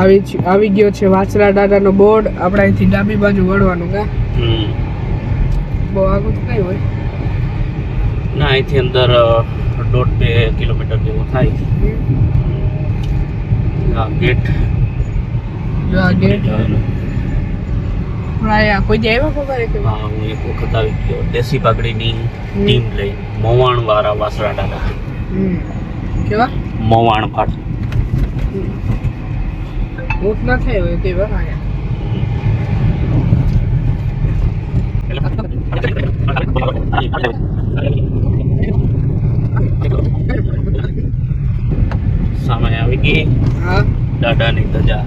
આવી આવી ગયો છે વાછરા દાદાનો બોર્ડ. આપણે અહીંથી ડાબી બાજુ વળવાનું કા? બહુ આગળ તો કઈ હોય. ના અહીંથી અંદર દોઢ બે કિલોમીટર જેવું થાય. આ ગેટ. જો આ ગેટ. અહીંયા કોઈ દી આવ્યા ખબર કે? હા હું એક વખત આવી ગયો. દેશી પાઘડીની ટીમ લઈ. મોવાણ વાળા વાસરા દાદા કેવા? મોવાણ પાડ ઊંટ ના થાય હોય તે અહીંયા સામે આવી ગઈ. હા. દાદાની ધજા.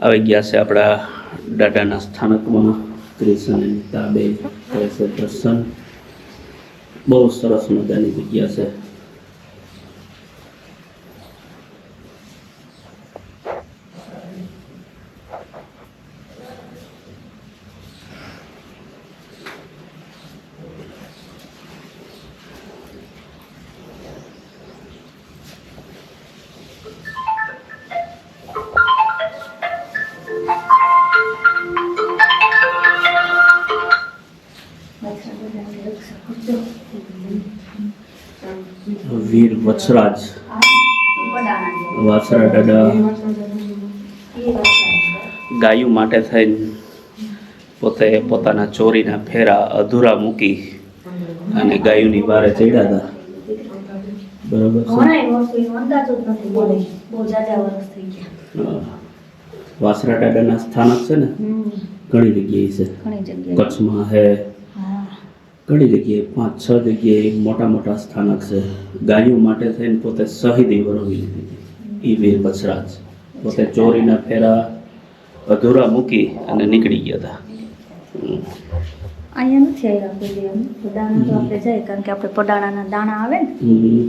આવી ગયા છે આપણા દાદાના સ્થાનકમાં. કૃષ્ણ તાબે છે દર્શન. બહુ સરસ મજાની જગ્યા છે. વીર વછરાજ વાસરા દાદા ગાયું માટે થઈને પોતે પોતાના ચોરીના ફેરા અધૂરા મૂકી અને ગાયુની બારે ચડ્યા હતા. બરાબર વાસરા દાદાના સ્થાનક છે ને? ઘણી જગ્યાએ છે. કચ્છમાં છે હા ઘણી જગ્યાએ પાંચ છ જગ્યાએ મોટા મોટા સ્થાનક છે. ગાયો માટે થઈને પોતે શહીદી વરવી લીધી એ વીર બસરાજ. પોતે ચોરીના ફેરા અધૂરા મૂકી અને નીકળી ગયા હતા. અહીંયા નથી આવ્યા કોઈ એમ. દાણા તો આપણે જાય કારણ કે આપણે પડાણાના દાણા આવે ને.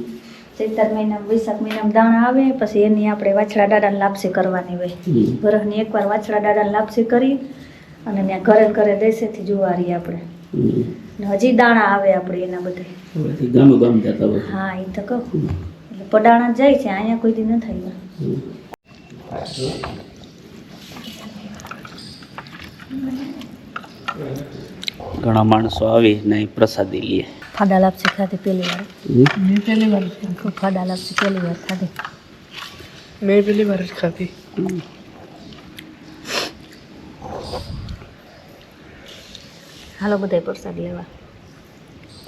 ચૈતર મહિના વૈશાખ મહિનામાં દાણા આવે પછી એની આપણે વાછડા દાડાને લાપસી કરવાની હોય. વરસની એકવાર વાછડા દાડાને લાપસી કરી અને ત્યાં ઘરે ઘરે દેશેથી જુવારી આપણે. હજી દાણા આવે આપણે એના બધે. ગામે ગામ જતા હોય. હા એ તો કહું. એટલે પડાણા જાય છે અહીંયા કોઈ દી ન થાય ઘણા માણસો આવી ને પ્રસાદી લે. ફાડા લાપસી ખાધી પહેલી વાર. મેં પહેલી વાર ફાડા લાપસી પહેલી વાર ખાધી. મેં પહેલી વાર જ ખાધી. હાલો બધા પ્રસાદ લેવા.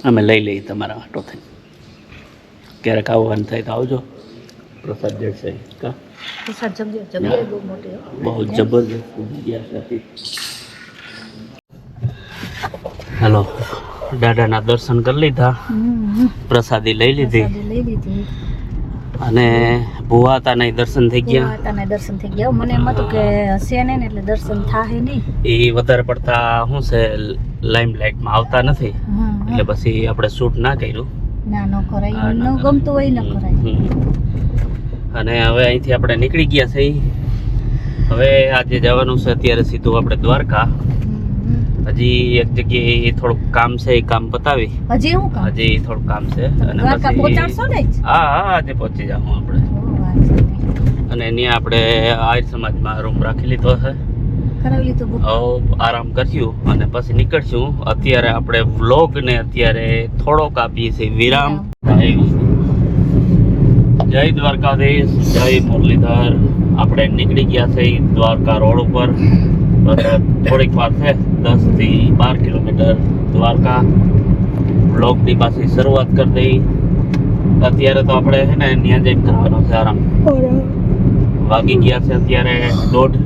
અમે લઈ લઈએ તમારા આટો થઈ ક્યારેક આવવાનું થાય તો આવજો. પ્રસાદ જશે કા? પ્રસાદ જગ્યા બહુ મોટી બહુ જબરજસ્ત જગ્યા હાલો દાદાના દર્શન કરી લીધા. પ્રસાદી લઈ લીધી. લઈ લીધી. અને ભુવાતાના દર્શન થઈ ગયા. માતાના દર્શન થઈ ગયા. મને એમ હતું કે હશે ને એટલે દર્શન થાય નહીં. એ વધારે પડતા શું છે લાઈમ લાઇટમાં આવતા નથી. એટલે પછી આપણે શૂટ ના કર્યું. ના ન કરાય. ન ગમતું હોય ન કરાય. અને હવે અહીંથી આપણે નીકળી ગયા છે હવે આજે જવાનું છે અત્યારે સીધું આપણે દ્વારકા. હજી એક જગ્યાએ થોડુંક કામ છે એ કામ પતાવી. હજી હું કામ? હજી થોડુંક કામ છે અને પછી પહોંચાડશો ને? હા હા આજે પહોંચી જાઉં આપણે. અને એની આપણે આર્ય સમાજમાં રૂમ રાખી લીધો છે. આરામ કર્યું અને પછી નીકળશું. અત્યારે આપણે વ્લોગ ને અત્યારે થોડોક આપીએ છીએ વિરામ. જય દ્વારકાધીશ જય મુરલીધર. આપણે નીકળી ગયા છે દ્વારકા રોડ ઉપર. થોડીક વાર છે દસથી બાર કિલોમીટર દ્વારકા બ્લોકની પાછી શરૂઆત કરી દઈ. અત્યારે તો આપણે છે ને ત્યાં જઈને કરવાનો છે આરામ. વાગી ગયા છે અત્યારે દોઢ.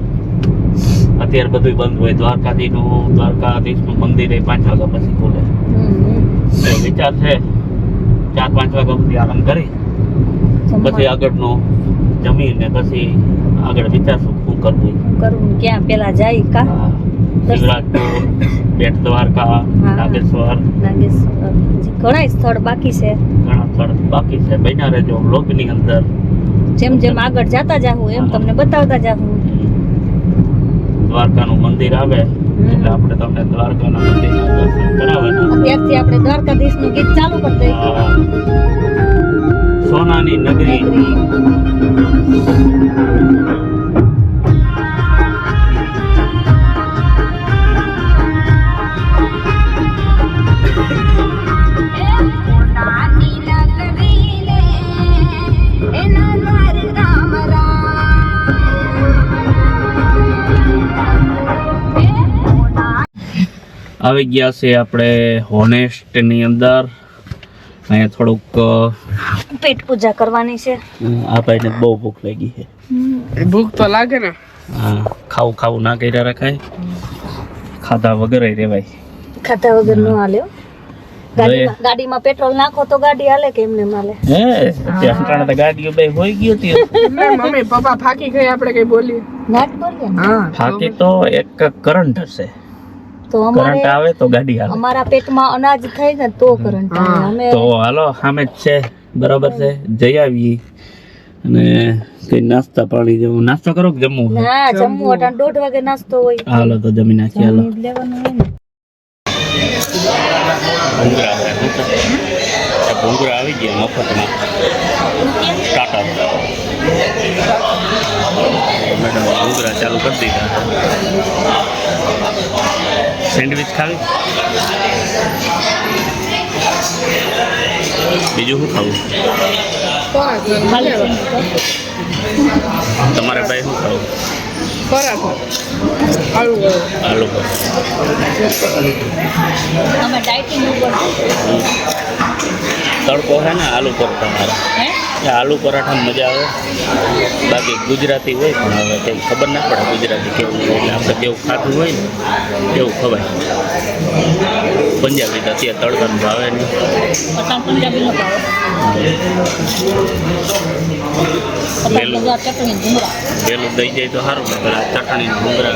અત્યારે બધું બંધ હોય. દ્વારકાધીનું દ્વારકાધીશનું મંદિર એ પાંચ વાગ્યા પછી ખુલે. તો વિચાર છે ચાર પાંચ વાગ્યા સુધી આરામ કરી. પછી આગળનું જમીને પછી આગળ વિચારશું શું કરવું કરવું ક્યાં? પેલા જાય કા? શિવરાજપુર બેટ દ્વારકા નાગેશ્વર. સ્થળ બાકી છે. ઘણા સ્થળ બાકી છે. બન્યા રહેજો બ્લોગની અંદર. જેમ જેમ આગળ જતા જાહું એમ તમને બતાવતા જાહું. દ્વારકાનું મંદિર આવે એટલે આપણે તમને દ્વારકાના મંદિરના દર્શન કરાવવાના. અત્યારથી આપણે દ્વારકાધીશનું ગીત ચાલુ કરી દઈએ. સોનાની નગરી આવી ગયા છે આપણે હોનેસ્ટની અંદર. અહીંયા થોડુંક પેટ પૂજા કરવાની છે. આ ભાઈને બહુ ભૂખ લાગી છે. ભૂખ તો લાગે ને. હા ખાવું ખાવું ના કર્યા રખાય. ખાધા વગર રેવાય. ખાધા વગર નો હાલ્યો ગાડીમાં ગાડીમાં પેટ્રોલ નાખો તો ગાડી હાલે કે એમને હાલે? હે ત્યાં તો ગાડીઓ બે હોઈ ગયો હતી. મમ્મી પપ્પા ફાકી ગઈ આપણે કઈ નાટ કરીએ હા ફાકી તો એક કરંટ હશે. તો કરંટ આવે તો ગાડી હાલે અમારા પેટમાં અનાજ થાય ને તો કરંટ આવે. અમે તો હાલો સામે જ છે. બરાબર છે. જઈ આવીએ. અને કઈ નાસ્તા પાણી જેવું. નાસ્તો કરો કે જમવું? હા જમવું. અટાણ દોઢ વાગે નાસ્તો હોય. હાલો તો જમી નાખી હાલો. લેવાનું હોય ને. ભૂંગરા આવી ગયા મફતમાં. ટાટા મેડમ ભૂંગરા ચાલુ કરી દીધા. સેન્ડવિચ ખાવી બીજું શું ખાવું. તમારે ભાઈ શું ખાવું હોય. આલુ ઉપર તડકો છે ને આલુ પરોઠા મારા. આલુ પરાઠા મજા આવે. બાકી ગુજરાતી હોય પણ હવે કંઈ ખબર ના પડે ગુજરાતી કેવું હોય એટલે આપણે જેવું ખાતું હોય ને એવું ખવાય. પંજાબી તો અત્યારે તડકાનું ભાવે નહીં. વહેલું દઈ જાય તો સારું ને પેલા ચટણી ભૂંગરા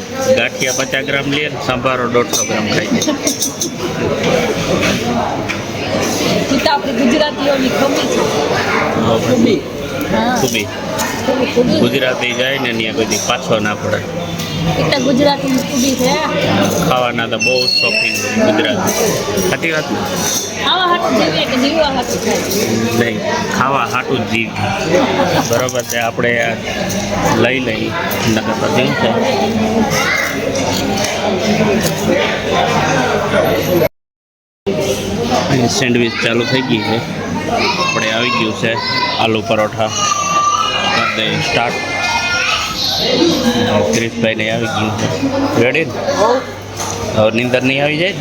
ગાંઠિયા પચાસ ગ્રામ લે ને સંભારો દોઢસો ગ્રામ ખાઈ જાય આપણી ગુજરાતીઓની ખમી છે. હા. ગુજરાતી જાય ને ત્યાં બધી પાછો ના પડે. એટલે ગુજરાતીની છે. ખાવાના તો બહુ શોખીન ગુજરાતી. સાચી વાત નહીં ખાવા હાટું જ જીવ. બરોબર છે આપણે લઈ લઈ નકર તો છે. સેન્ડવીચ સેન્ડવિચ ચાલુ થઈ ગઈ છે. આપણે આવી ગયું છે આલુ પરોઠા. કરી સ્ટાર્ટ ક્રિશભાઈ નહીં આવી ગયું. રેડી હવે નીંદર નહીં આવી જાય?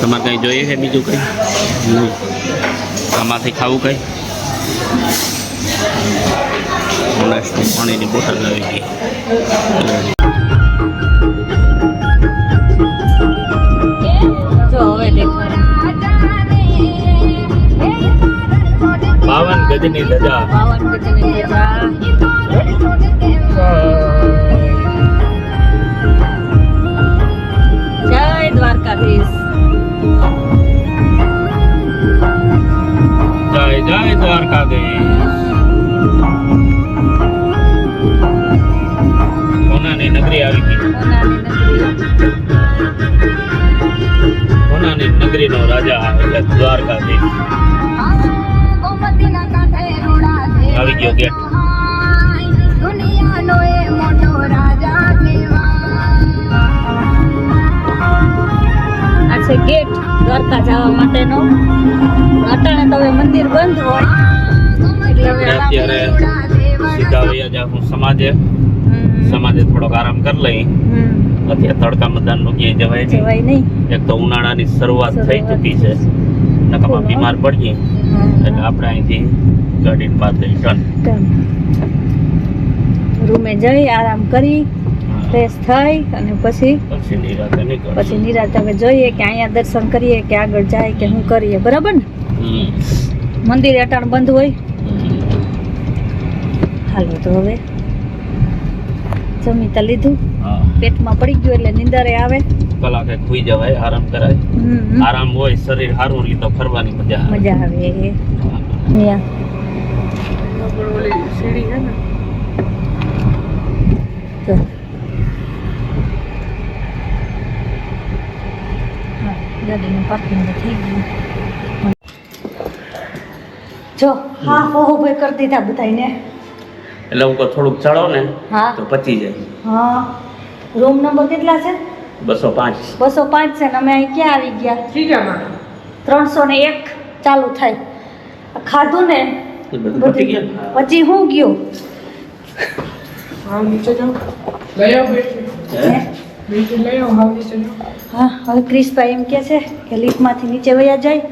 તમારે કંઈ જોઈએ છે બીજું કંઈ? આમાંથી ખાવું કંઈ? પાણીની બોટલ આવી ગઈ. બાવન ગજની ધજા બાવન ગજની ધજા જય દ્વારકાધીશ જય જય દ્વારકાધીશ સોનાની નગરી આવી ગઈ સોનાની નગરી સોનાની નગરીનો રાજા એટલે દ્વારકાધીશ આવી ગયો ગેટ આ છે ગેટ દ્વારકા જવા માટેનો. અટાણે તો હવે મંદિર બંધ હોય. એટલે અત્યારે સીધા વૈયા જા હું સમાજે. સમાજે થોડોક આરામ કરી લઈ. અત્યારે તડકા મતદાનનું ક્યાંય જવાય નહીં. જવાય નહીં. એક તો ઉનાળાની શરૂઆત થઈ. ચૂકી છે. નકામાં બીમાર પડીએ. એટલે આપણે અહીંથી ગાડીને બહાર ટન રૂમે જઈ આરામ કરી ફ્રેશ થઈ અને પછી પછી નિરાતે હવે જોઈએ કે અહીંયા દર્શન કરીએ કે આગળ જાય કે શું કરીએ. બરાબર ને? મંદિર અટાણ બંધ હોય. હાલો તો હવે જમીતા લીધું. પેટમાં પડી ગયું એટલે નિંદરે આવે. કલાકે ખુઈ જવાય આરામ કરાય. આરામ હોય શરીર સારું તો ફરવાની મજા આવે. મજા આવે અહીંયા આપણે ઓલી સીડી છે ગાડીનું પાર્કિંગ થઈ ગયું જો હા હો હો ભાઈ કરી દીધા બધાને એટલે હું થોડુંક ચડો ને હા. તો પચી જાય. હા. રૂમ નંબર કેટલા છે? બસો પાંચ. બસો પાંચ છે ને અમે અહીં ક્યાં આવી ગયા? ત્રીજામાં ત્રણસો ને એક ચાલુ થાય. આ ખાધું ને? પછી હું ગયો? હે? બેટરી લઈ આવો હાવ ક્રિશભાઈ એમ કે છે કે લિફ્ટમાંથી નીચે વયા જાય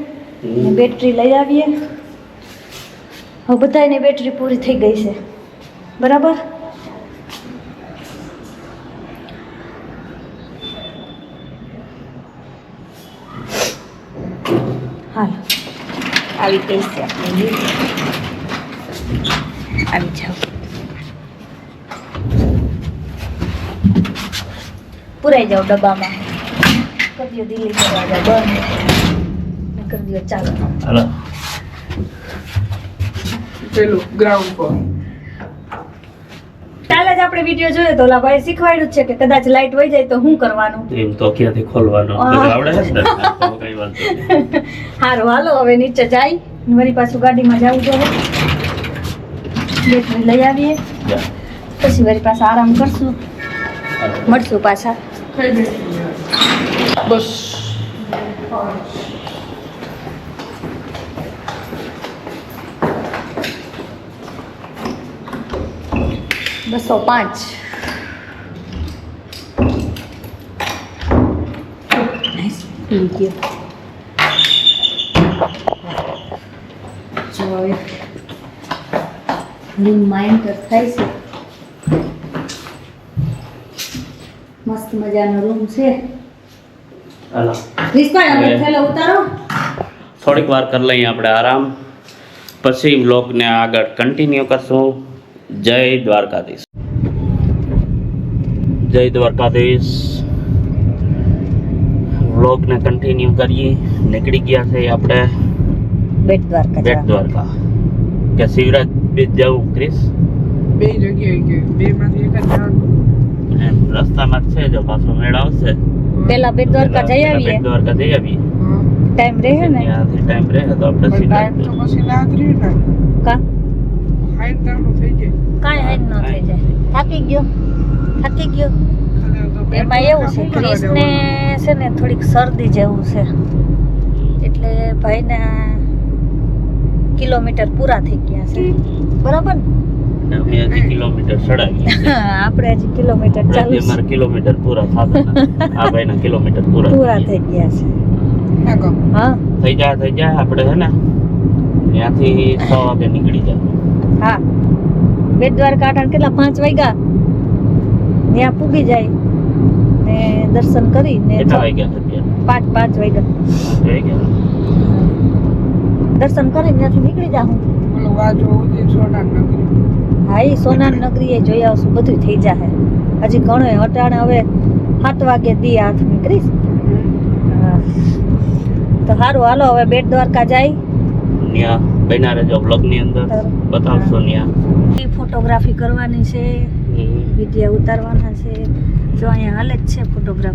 બેટરી લઈ આવીએ. હવે બધાની બેટરી પૂરી થઈ ગઈ છે. બરાબર? હાલ. આવી ગઈ છે આપણી lift. આવી જાઓ. પુરાઈ જાઓ ડબ્બામાં. કરી દો દિલ્હી દરવાજા બંધ. કરી દો ચાલો. હાલો. પેલું ગ્રાઉન્ડ પર. કાલે જ આપણે વીડિયો જોયો તો ઓલા ભાઈ શીખવાડ્યું છે કે કદાચ લાઈટ વહી જાય તો શું કરવાનું? એમ તો ક્યાંથી ખોલવાનું? આવડે છે ને કઈ વાત. હારું હાલો હવે નીચે જાય. મારી પાછું ગાડીમાં જવું જોઈએ બેટરી લઈ આવીએ. જા. પછી વળી પાછા આરામ કરશું. હાલો. મળશું પાછા. કઈ બેટરી બસ. બસો પાંચ. ભૂલી ગયો જો હવે રૂમમાં એન્ટર થાય છે. મસ્ત મજાનો રૂમ છે. હાલો. થેલો ઉતારો. થોડીક વાર કરી લઈએ આપણે આરામ. પછી બ્લોગને આગળ કન્ટિન્યુ કરશું. જય દ્વારકાધીશ. જય દ્વારકાધીશ. બ્લોગને કન્ટિન્યુ કરીએ. નીકળી ગયા છે આપણે. બેટ દ્વારકા બેટ દ્વારકા. કે શિવરાજ બીચ જવું ક્રિસ? બે જગ્યાએ કે બે માંથી એક જ જવાનું એમ રસ્તામાં છે જો પાછો મેળ આવશે. પેલા બેટ દ્વારકા જઈ આવીએ. બેટ દ્વારકા જઈ આવીએ. હા. ટાઈમ રહે ને? ટાઈમ રહે તો આપણે પણ સીધા તો પછી જ રહ્યું ને. કા? હાઈટ તાણું થઈ જાય. કાંઈ હાઈન ન થઈ જાય. થાકી ગયો. થાકી ગયો. એમાં એવું છે ક્રિસને છે ને થોડીક શરદી જેવું છે. એટલે ભાઈને કિલોમીટર પૂરા થઈ ગયા છે. બરાબર? ને કિલોમીટર ચડાવી આપણે હજી કિલોમીટર ચાલુ કિલોમીટર પૂરા થતા આ ભાઈના કિલોમીટર પૂરા પૂરા થઈ ગયા છે. હા થઈ જાય થઈ જાય આપણે હે ને ત્યાંથી છ વાગે નીકળી જાય હા. બેટ દ્વારકા આઠ કેટલા? પાંચ વાગ્યા? ત્યાં પૂગી જાય. ને દર્શન કરી ને પાંચ પાંચ વાગ્યા. દર્શન કરીને ત્યાંથી નીકળી જાઉં. ઓલો વાજો સોનાર નગરી. હા એ સોનાર નગરીએ જોઈ આવશું. બધું થઈ જાહે. હજી ઘણો અટાણે હવે સાત વાગે દી હાથ નીકળીશ. હા. તો સારું હાલો હવે બેટ દ્વારકા જાય. અંદર. બતાવશો ફોટોગ્રાફી કરવાની છે. વીડિયો ઉતારવાના છે. જો અહીંયા હાલે જ છે ફોટોગ્રાફી